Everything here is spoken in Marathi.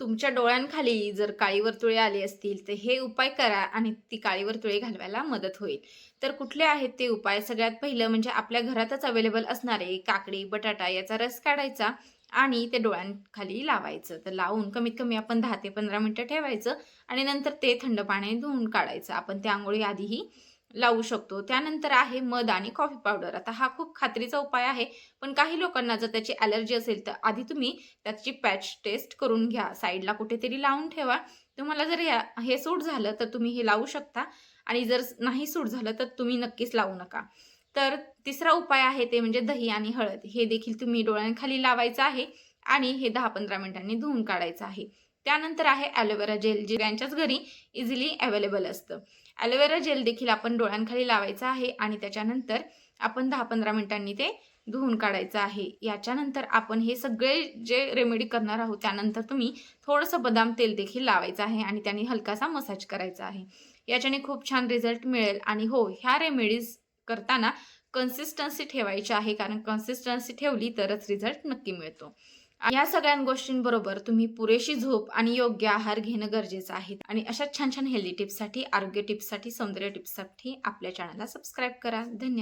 तुमच्या डोळ्यांखाली जर काळी वर्तुळे आली असतील तर हे उपाय करा आणि ती काळी वर्तुळे घालवायला मदत होईल. तर कुठले आहेत ते उपाय? सगळ्यात पहिलं म्हणजे आपल्या घरातच अवेलेबल असणारे काकडी बटाटा याचा रस काढायचा आणि ते डोळ्यांखाली लावायचं. तर लावून कमीत कमी आपण दहा ते पंधरा मिनटं ठेवायचं आणि नंतर ते थंड पाण्याने धुवून काढायचं. आपण ते आंघोळी आधीही लावू शकतो. त्यानंतर आहे मध आणि कॉफी पावडर आता हा खूप खात्रीचा उपाय आहे पण काही लोकांना जर त्याची ॲलर्जी असेल तर आधी तुम्ही त्याची पॅच टेस्ट करून घ्या. साईडला कुठेतरी लावून ठेवा. तुम्हाला जर या हे सूट झालं तर तुम्ही हे लावू शकता. आणि जर नाही सूट झालं तर तुम्ही नक्कीच लावू नका. तर तिसरा उपाय आहे ते म्हणजे दही आणि हळद. हे देखील तुम्ही डोळ्यांखाली लावायचं आहे आणि हे दहा पंधरा मिनिटांनी धुवून काढायचं आहे. त्यानंतर आहे ॲलोवेरा जेल जे यांच्याच घरी इझिली अवेलेबल असतं. ॲलोवेरा जेल देखील आपण डोळ्यांखाली लावायचं आहे आणि त्याच्यानंतर आपण दहा पंधरा मिनिटांनी ते धुवून काढायचं आहे. याच्यानंतर आपण हे सगळे जे रेमेडी करणार आहोत त्यानंतर तुम्ही थोडंसं बदाम तेल देखील लावायचं आहे आणि त्याने हलकासा मसाज करायचा आहे. याच्याने खूप छान रिझल्ट मिळेल आणि हो ह्या रेमेडीज करताना कन्सिस्टन्सी ठेवायची आहे. कारण कन्सिस्टन्सी ठेवली तरच रिझल्ट नक्की मिळतो. या सगळ्या गोष्टींबरोबर तुम्ही पुरेशी झोप आणि योग्य आहार घेणं गरजेचं आहे. आणि अशा छान छान हेल्दी टिप्ससाठी आरोग्य टिप्ससाठी सौंदर्य टिप्ससाठी आपल्या चॅनलला सबस्क्राईब करा. धन्यवाद.